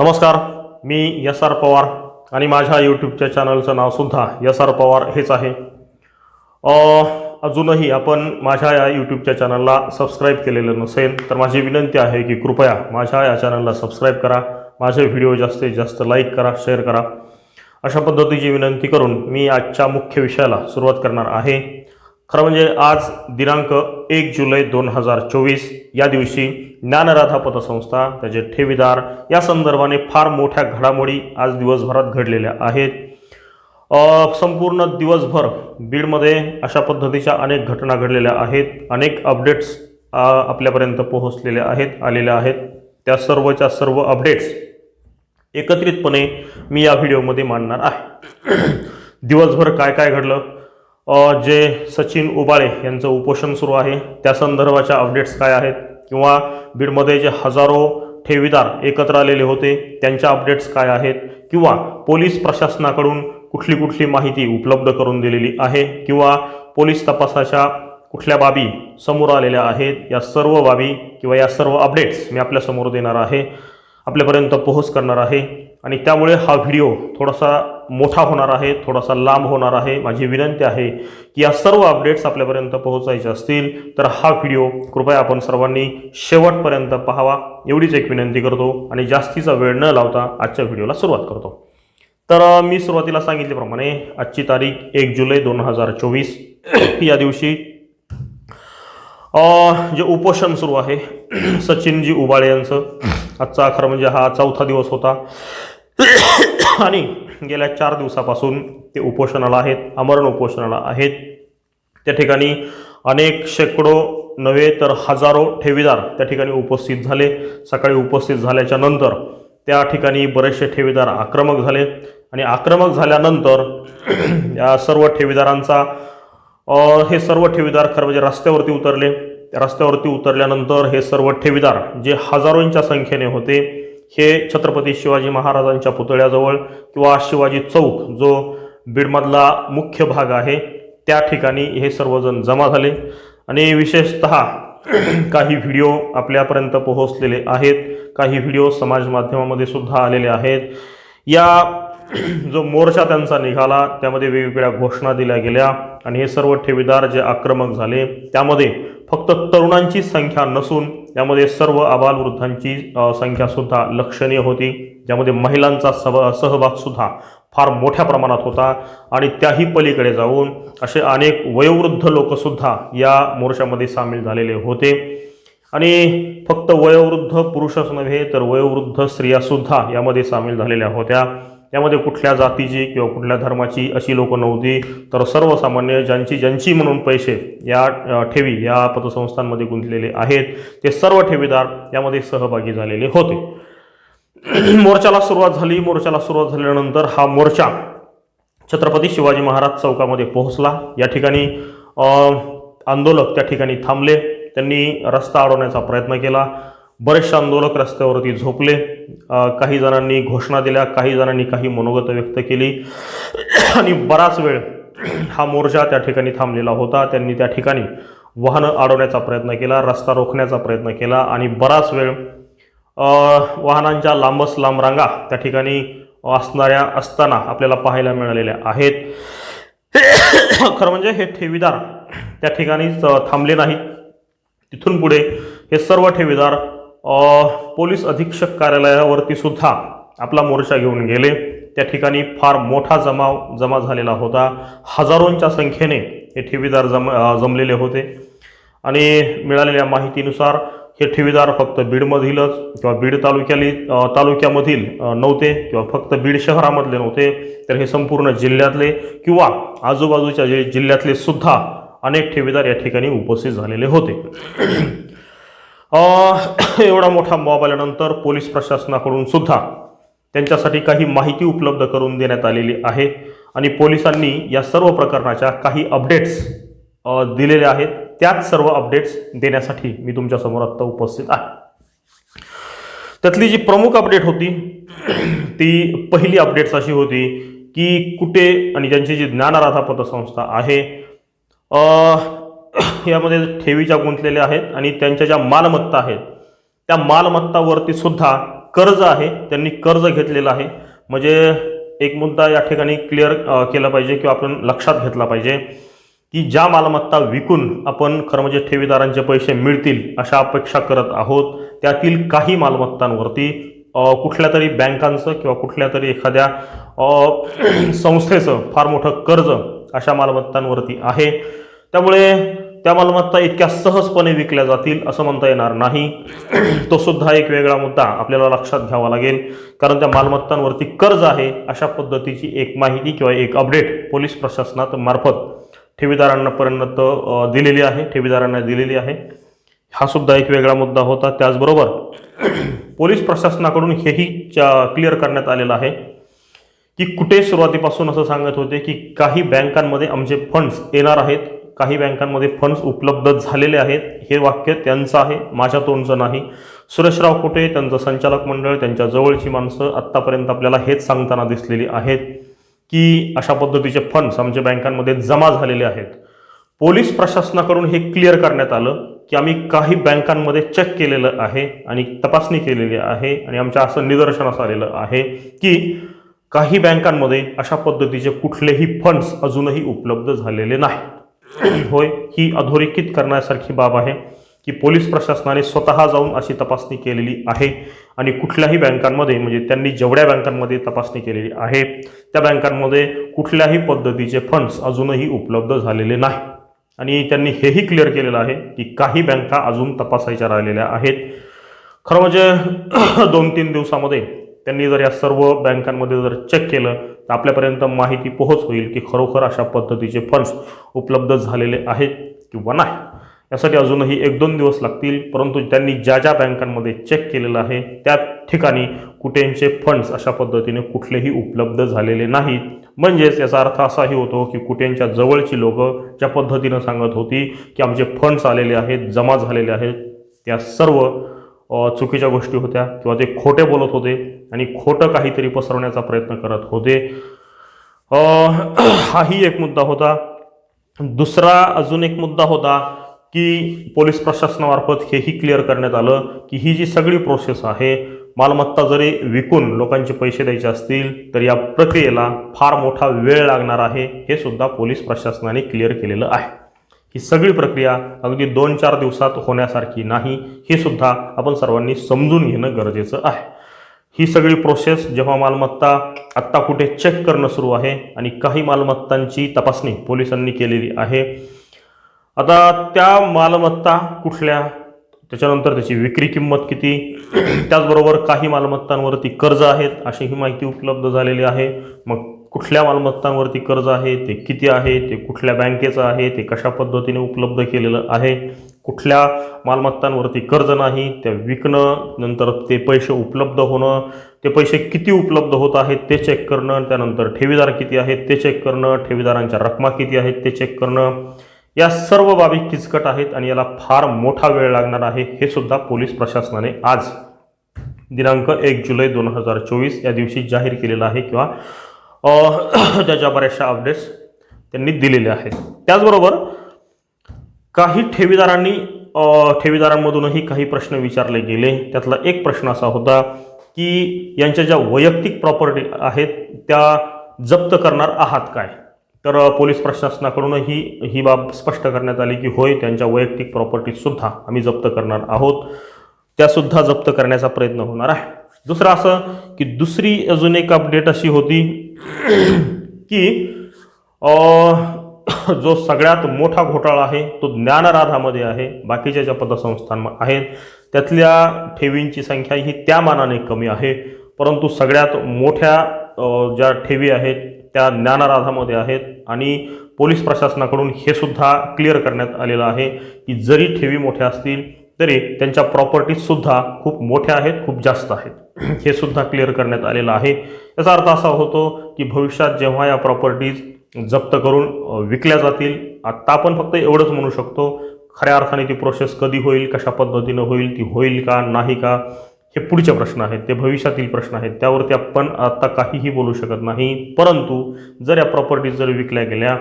नमस्कार me yes R Pawar आणि माझ्या यूट्यूबच्या चॅनलचं नावसुद्धा यस आर पवार हेच आहे. अजूनही आपण माझ्या या यूट्यूबच्या चॅनलला सबस्क्राईब केलेलं नसेल तर माझी विनंती आहे की कृपया माझ्या या चॅनलला सबस्क्राईब करा. माझे व्हिडिओ जास्तीत जास्त लाईक करा शेअर करा. अशा पद्धतीची विनंती करून मी आजच्या मुख्य विषयाला सुरुवात करणार आहे. खरं म्हणजे आज दिनांक एक जुलै दोन हजार चोवीस या दिवशी ज्ञानराधा पतसंस्था त्याचे ठेवीदार या संदर्भाने फार मोठ्या घडामोडी आज दिवसभरात घडलेल्या आहेत. संपूर्ण दिवसभर बीडमध्ये अशा पद्धतीच्या अनेक घटना घडलेल्या आहेत. अनेक अपडेट्स आपल्यापर्यंत पोहोचलेल्या आहेत आलेल्या आहेत. त्या सर्वच्या सर्व अपडेट्स एकत्रितपणे मी या व्हिडिओमध्ये मांडणार आहे. दिवसभर काय काय घडलं? जे सचिन उबाळे यांचं उपोषण सुरू आहे त्या संदर्भाच्या अपडेट्स काय आहेत? किंवा बीडमध्ये जे हजारो ठेवीदार एकत्र आलेले होते त्यांच्या अपडेट्स काय आहेत? किंवा पोलीस प्रशासनाकडून कुठली कुठली माहिती उपलब्ध करून दिलेली आहे? किंवा पोलीस तपासाच्या कुठल्या बाबी समोर आलेल्या आहेत? या सर्व बाबी किंवा या सर्व अपडेट्स मी आपल्यासमोर देणार आहे. आपल्यापर्यंत पोहोच करणार आहे. आणि त्यामुळे हा व्हिडिओ थोडासा मोठा होणार आहे थोडासा लांब होणार आहे. माझी विनंती आहे की या सर्व अपडेट्स आपल्यापर्यंत पोहोचायचे असतील तर हा व्हिडिओ कृपया आपण सर्वांनी शेवटपर्यंत पाहावा. एवढीच एक विनंती करतो आणि जास्तीचा वेळ न लावता आजच्या व्हिडिओला सुरुवात करतो. तर मी सुरुवातीला सांगितल्याप्रमाणे आजची तारीख एक जुलै दोन हजार चोवीस. या दिवशी जे उपोषण सुरू आहे सचिनजी उबाळे यांचं आजचा अखर म्हणजे हा चौथा दिवस होता. आणि गेल्या चार दिवसापासून ते उपोषणाला आहेत आमरण उपोषणाला आहेत. त्या ठिकाणी अनेक शेकडो नव्हे तर हजारो ठेवीदार त्या ठिकाणी उपस्थित झाले. सकाळी उपस्थित झाल्याच्यानंतर त्या ठिकाणी बरेचसे ठेवीदार आक्रमक झाले. आणि आक्रमक झाल्यानंतर या सर्व ठेवीदारांचा हे सर्व ठेवीदार खरं म्हणजे रस्त्यावरती उतरले. रस्त्यावरती उतरल्यानंतर हे सर्व ठेवीदार जे हजारोंच्या संख्येने होते हे छत्रपती शिवाजी महाराजांच्या पुतळ्याजवळ किंवा शिवाजी चौक जो बीडमधला मुख्य भाग आहे त्या ठिकाणी हे सर्वजण जमा झाले. आणि विशेषत काही व्हिडिओ आपल्यापर्यंत पोहोचलेले आहेत. काही व्हिडिओ समाज माध्यमामध्ये सुद्धा आलेले आहेत. या जो मोर्चा त्यांचा निघाला त्यामध्ये वेगवेगळ्या घोषणा दिल्या गेल्या आणि हे सर्व ठेवीदार जे आक्रमक झाले त्यामध्ये फक्त तरुणांची संख्या नसून यामध्ये सर्व आबालवृद्धांची संख्यासुद्धा लक्षणीय होती. ज्यामध्ये महिलांचा सभ सहभागसुद्धा फार मोठ्या प्रमाणात होता आणि त्याही पलीकडे जाऊन असे अनेक वयोवृद्ध लोकसुद्धा या मोर्चामध्ये सामील झालेले होते. आणि फक्त वयोवृद्ध पुरुषच नव्हे तर वयोवृद्ध स्त्रियासुद्धा यामध्ये सामील झालेल्या होत्या. यामध्ये कुठल्या जातीची किंवा कुठल्या धर्माची अशी लोक नव्हती तर सर्वसामान्य ज्यांची ज्यांची म्हणून पैसे या ठेवी या पतसंस्थांमध्ये गुंतलेले आहेत ते सर्व ठेवीदार यामध्ये सहभागी झालेले होते. मोर्चाला सुरुवात झाली. मोर्चाला सुरुवात झाल्यानंतर हा मोर्चा छत्रपती शिवाजी महाराज चौकामध्ये पोहोचला. या ठिकाणी आंदोलक त्या ठिकाणी थांबले. त्यांनी रस्ता अडवण्याचा प्रयत्न केला. बरेचसे आंदोलक रस्त्यावरती झोपले. काही जणांनी घोषणा दिल्या काही जणांनी काही मनोगत व्यक्त केली. आणि बराच वेळ हा मोर्चा त्या ठिकाणी थांबलेला होता. त्यांनी त्या ठिकाणी वाहनं अडवण्याचा प्रयत्न केला रस्ता रोखण्याचा प्रयत्न केला आणि बराच वेळ वाहनांच्या लांबच लांब रांगा त्या ठिकाणी असणाऱ्या असताना आपल्याला पाहायला मिळालेल्या आहेत. खरं म्हणजे हे ठेवीदार त्या ठिकाणीच थांबले नाहीत. तिथून पुढे हे सर्व ठेवीदार पोलीस अधीक्षक कार्यालयावरती सुद्धा आपला मोर्चा घेऊन गेले. त्या ठिकाणी फार मोठा जमाव जमा झालेला होता. हजारोंच्या संख्येने हे ठेवीदार जम जमलेले होते. आणि मिळालेल्या माहितीनुसार हे ठेवीदार फक्त बीडमधीलच किंवा बीड तालुक्याली तालुक्यामधील नव्हते किंवा फक्त बीड शहरामधले नव्हते तर हे संपूर्ण जिल्ह्यातले किंवा आजूबाजूच्या जे जिल्ह्यातले सुद्धा अनेक ठेवीदार या ठिकाणी उपस्थित झालेले होते. एवढा मोठा मॉब आल्यानंतर पोलीस प्रशासनाकडून सुद्धा त्यांच्यासाठी काही माहिती उपलब्ध करून देण्यात आलेली आहे. आणि पोलिसांनी या सर्व प्रकरणाच्या काही अपडेट्स दिलेल्या आहेत. त्याच सर्व अपडेट्स देण्यासाठी मी तुमच्यासमोर आत्ता उपस्थित आहे. त्यातली जी प्रमुख अपडेट होती ती पहिली अपडेट्स अशी होती की कुठे आणि ज्यांची जी ज्ञानाराधा पतसंस्था आहे यामध्ये ठेवीच्या गुंतलेल्या आहेत आणि त्यांच्या ज्या मालमत्ता आहेत त्या मालमत्तावरती सुद्धा कर्ज आहे त्यांनी कर्ज घेतलेलं आहे. म्हणजे एक मुद्दा या ठिकाणी क्लिअर केला पाहिजे किंवा आपण लक्षात घेतला पाहिजे की ज्या मालमत्ता विकून आपण खरं म्हणजे ठेवीदारांचे पैसे मिळतील अशा अपेक्षा करत आहोत त्यातील काही मालमत्तांवरती कुठल्या तरी बँकांचं किंवा कुठल्या तरी एखाद्या संस्थेचं फार मोठं कर्ज अशा मालमत्तांवरती आहे. त्यामुळे त्या मालमत्ता इतक्या सहजपणे विकल्या जातील असं म्हणता येणार नाही. तो सुद्धा एक वेगळा मुद्दा आपल्याला लक्षात घ्यावा लागेल. कारण त्या मालमत्तांवरती कर्ज आहे अशा पद्धतीची एक माहिती किंवा एक अपडेट पोलीस प्रशासनात मार्फत ठेवीदारांपर्यंत दिलेली आहे ठेवीदारांना दिलेली आहे. हा सुद्धा एक वेगळा मुद्दा होता. त्याचबरोबर पोलीस प्रशासनाकडून हेही क्लिअर करण्यात आलेलं आहे की कुठे सुरुवातीपासून असं सांगत होते की काही बँकांमध्ये आमचे फंड्स येणार आहेत. काही बँकांमध्ये फंड्स उपलब्ध झालेले आहेत. हे वाक्य त्यांचं आहे माझ्या तोंडचं नाही. सुरेशराव कुटे त्यांचं संचालक मंडळ त्यांच्या जवळची माणसं आत्तापर्यंत आपल्याला हेच सांगताना दिसलेली आहेत की अशा पद्धतीचे फंड्स आमच्या बँकांमध्ये जमा झालेले आहेत. पोलीस प्रशासनाकडून हे क्लिअर करण्यात आलं की आम्ही काही बँकांमध्ये चेक केलेलं आहे आणि तपासणी केलेली आहे आणि आमच्या असं निदर्शनास आलेलं आहे की काही बँकांमध्ये अशा पद्धतीचे कुठलेही फंड्स अजूनही उपलब्ध झालेले नाही होय ही अधोरेखित करण्यासारखी बाब आहे की पोलीस प्रशासनाने स्वतः जाऊन अशी तपासणी केलेली आहे आणि कुठल्याही बँकांमध्ये म्हणजे त्यांनी जेवढ्या बँकांमध्ये तपासणी केलेली आहे त्या बँकांमध्ये कुठल्याही पद्धतीचे फंड्स अजूनही उपलब्ध झालेले नाही. आणि त्यांनी हेही क्लिअर केलेलं आहे की काही बँका अजून तपासायच्या राहिलेल्या आहेत. खरं म्हणजे दोन तीन दिवसामध्ये त्यांनी जर या सर्व बँकांमध्ये जर चेक केलं तर आपल्यापर्यंत माहिती पोहोच होईल की खरोखर अशा पद्धतीचे फंड्स उपलब्ध झालेले आहेत किंवा नाही. यासाठी अजूनही एक दोन दिवस लागतील परंतु त्यांनी ज्या ज्या बँकांमध्ये चेक केलेलं आहे त्या ठिकाणी कुठेंचे फंड्स अशा पद्धतीने कुठलेही उपलब्ध झालेले नाहीत. म्हणजेच याचा अर्थ असाही होतो की कुठेंच्या जवळची लोकं ज्या पद्धतीनं सांगत होती की आमचे फंड्स आलेले आहेत जमा झालेले आहेत त्या सर्व चुकीच्या गोष्टी होत्या किंवा ते खोटे बोलत होते आणि खोटं काहीतरी पसरवण्याचा प्रयत्न करत होते. हाही एक मुद्दा होता. दुसरा अजून एक मुद्दा होता की पोलीस प्रशासनामार्फत हेही क्लिअर करण्यात आलं की ही जी सगळी प्रोसेस आहे मालमत्ता जरी विकून लोकांचे पैसे द्यायचे असतील तर या प्रक्रियेला फार मोठा वेळ लागणार आहे हे सुद्धा पोलीस प्रशासनाने क्लिअर केलेलं आहे. ही सगळी प्रक्रिया अगदी दोन चार दिवसात होण्यासारखी नाही हे सुद्धा आपण सर्वांनी समजून घेणं गरजेचं आहे. ही सगळी प्रोसेस जेव्हा मालमत्ता आत्ता कुठे चेक करणं सुरू आहे आणि काही मालमत्तांची तपासणी पोलिसांनी केलेली आहे आता त्या मालमत्ता कुठल्या त्याच्यानंतर त्याची विक्री किंमत किती त्याचबरोबर काही मालमत्तांवरती कर्ज आहेत अशी ही माहिती उपलब्ध झालेली आहे. मग कुठल्या मालमत्तांवरती कर्ज आहे ते किती आहे ते कुठल्या बँकेचं आहे ते कशा पद्धतीने उपलब्ध केलेलं आहे कुठल्या मालमत्तांवरती कर्ज नाही त्या विकणं नंतर ते पैसे उपलब्ध होणं ते पैसे किती उपलब्ध होत आहेत ते चेक करणं त्यानंतर ठेवीदार किती आहेत ते चेक करणं ठेवीदारांच्या रकमा किती आहेत ते चेक करणं या सर्व बाबी किचकट आहेत आणि याला फार मोठा वेळ लागणार आहे हे सुद्धा पोलीस प्रशासनाने आज दिनांक एक जुलै दोन हजार चोवीस या दिवशी जाहीर केलेलं आहे किंवा त्याच्या बऱ्याचशा अपडेट्स त्यांनी दिलेल्या आहेत. त्याचबरोबर काही ठेवीदारांनी ठेवीदारांमधूनही काही प्रश्न विचारले गेले. त्यातला एक प्रश्न असा होता की यांच्या ज्या वैयक्तिक प्रॉपर्टी आहेत त्या जप्त करणार आहात काय? तर पोलीस प्रशासनाकडूनही ही बाब स्पष्ट करण्यात आली की होय त्यांच्या वैयक्तिक प्रॉपर्टीजसुद्धा आम्ही जप्त करणार आहोत. त्यासुद्धा जप्त करण्याचा प्रयत्न होणार आहे. दुसरं असं की दुसरी अजून एक अपडेट अशी होती की जो सगळ्यात मोठा घोटाळा आहे तो ज्ञानराधामध्ये आहे बाकीच्या ज्या पतसंस्थां आहेत त्यातल्या ठेवींची संख्या ही त्या मानाने कमी आहे परंतु सगळ्यात मोठ्या ज्या ठेवी आहेत त्या ज्ञानराधामध्ये आहेत आणि पोलीस प्रशासनाकडून हे सुद्धा क्लिअर करण्यात आलेलं आहे की जरी ठेवी मोठ्या असतील तरी त्यांच्या प्रॉपर्टीजसुद्धा खूप मोठ्या आहेत खूप जास्त आहेत. हे सुद्धा क्लिअर करण्यात आलेलं आहे. याचा अर्थ असा होतो की भविष्यात जेव्हा या प्रॉपर्टीज जप्त करून विकल्या जातील आत्ता आपण फक्त एवढंच म्हणू शकतो खऱ्या अर्थाने ती प्रोसेस कधी होईल कशा पद्धतीनं होईल ती होईल का नाही का हे पुढचे प्रश्न आहेत ते भविष्यातील प्रश्न आहेत. त्यावरती आपण आत्ता काहीही बोलू शकत नाही. परंतु जर या प्रॉपर्टीज जर विकल्या गेल्या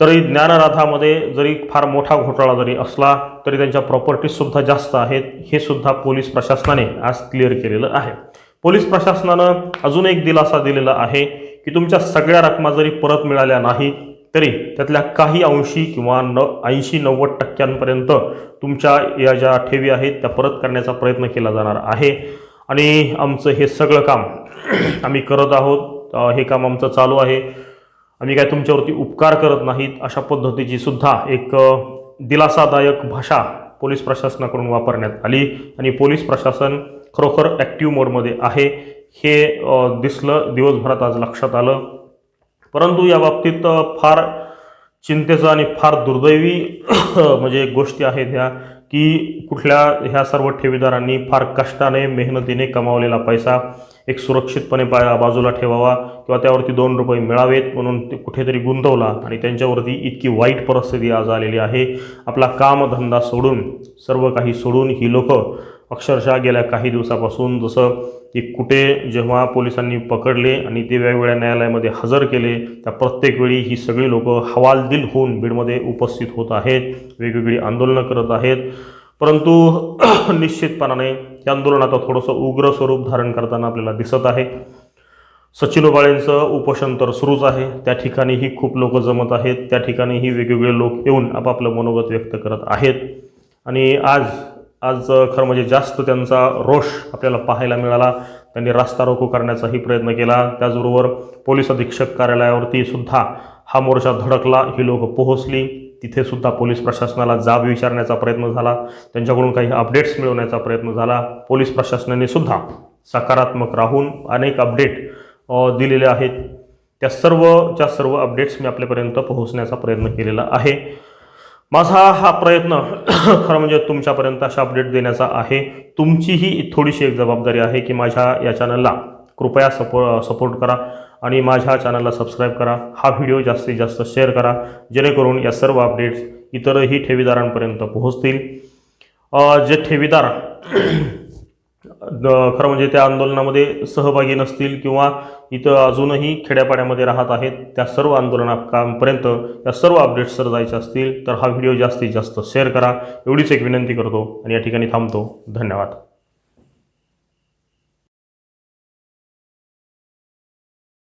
तरी ज्ञानराधामध्ये जरी फार मोठा घोटाळा जरी असला तरी त्यांच्या प्रॉपर्टीजसुद्धा जास्त आहेत. हे सुद्धा पोलीस प्रशासनाने आज क्लिअर केलेलं आहे. पोलीस प्रशासनानं अजून एक दिलासा दिलेला आहे की तुमच्या सगळ्या रकमा जरी परत मिळाल्या नाही तरी त्यातल्या काही अंशी किंवा न ऐंशी नव्वद टक्क्यांपर्यंत तुमच्या या ज्या ठेवी आहेत त्या परत करण्याचा प्रयत्न केला जाणार आहे. आणि आमचं हे सगळं काम आम्ही करत आहोत. हे काम आमचं चालू आहे. आम्ही काय तुमच्यावरती उपकार करत नाहीत अशा पद्धतीची सुद्धा एक दिलासादायक भाषा पोलीस प्रशासनाकडून वापरण्यात आली आणि पोलीस प्रशासन खरोखर ॲक्टिव्ह मोडमध्ये आहे. हे दिसलं दिवसभरात आज लक्षात आलं. परंतु या बाबतीत फार चिंतेचं आणि फार दुर्दैवी म्हणजे गोष्टी आहेत ह्या की कुठल्या ह्या सर्व ठेवीदारांनी फार कष्टाने मेहनतीने कमावलेला पैसा एक सुरक्षितपणे पा बाजूला ठेवावा किंवा त्यावरती दोन रुपये मिळावेत म्हणून ते कुठेतरी गुंतवला आणि त्यांच्यावरती इतकी वाईट परिस्थिती आज आलेली आहे. आपला कामधंदा सोडून सर्व काही सोडून ही लोक अक्षरशः गेल्या काही दिवसापासून जसं की कुठे जेव्हा पोलिसांनी पकडले आणि ते वेगवेगळ्या न्यायालयामध्ये हजर केले त्या प्रत्येक वेळी ही सगळी लोकं हवालदिल होऊन बीडमध्ये उपस्थित होत आहेत वेगवेगळी आंदोलनं करत आहेत. परंतु निश्चितपणाने या आंदोलन आता थोडंसं उग्र स्वरूप धारण करताना आपल्याला दिसत आहे. सचिन उबाळेंचं उपोषण तर सुरूच आहे. त्या ठिकाणीही खूप लोक जमत आहेत. त्या ठिकाणीही वेगवेगळे लोक येऊन आपापलं मनोगत व्यक्त करत आहेत. आणि आज आज खरं म्हणजे जास्त त्यांचा रोष आपल्याला पाहायला मिळाला. त्यांनी रास्ता रोको करण्याचाही प्रयत्न केला. त्याचबरोबर पोलीस अधीक्षक कार्यालयावरती सुद्धा हा मोर्चा धडकला. ही लोक पोहोचली. तिथेसुद्धा पोलीस प्रशासनाला जाब विचारण्याचा प्रयत्न झाला. त्यांच्याकडून काही अपडेट्स मिळवण्याचा प्रयत्न झाला. पोलीस प्रशासनाने सुद्धा सकारात्मक राहून अनेक अपडेट दिलेले आहेत. त्या सर्वच्या सर्व अपडेट्स मी आपल्यापर्यंत पोहोचण्याचा प्रयत्न केलेला आहे. माझा हा प्रयत्न खरं म्हणजे तुमच्यापर्यंत अशा अपडेट देण्याचा आहे. तुमचीही थोडीशी एक जबाबदारी आहे की माझ्या या चॅनलला कृपया सपो सपोर्ट करा. आणि माझ्या चॅनलला सबस्क्राईब करा. हा व्हिडिओ जास्तीत जास्त शेअर करा. जेणेकरून या सर्व अपडेट्स इतरही ठेवीदारांपर्यंत पोहोचतील. जे ठेवीदार खरं म्हणजे त्या आंदोलनामध्ये सहभागी नसतील किंवा इथं अजूनही खेड्यापाड्यामध्ये राहत आहेत त्या सर्व आंदोलनापर्यंत या सर्व अपडेट्स जर जायचे असतील तर हा व्हिडिओ जास्तीत जास्त शेअर करा. एवढीच एक विनंती करतो आणि या ठिकाणी थांबतो. धन्यवाद.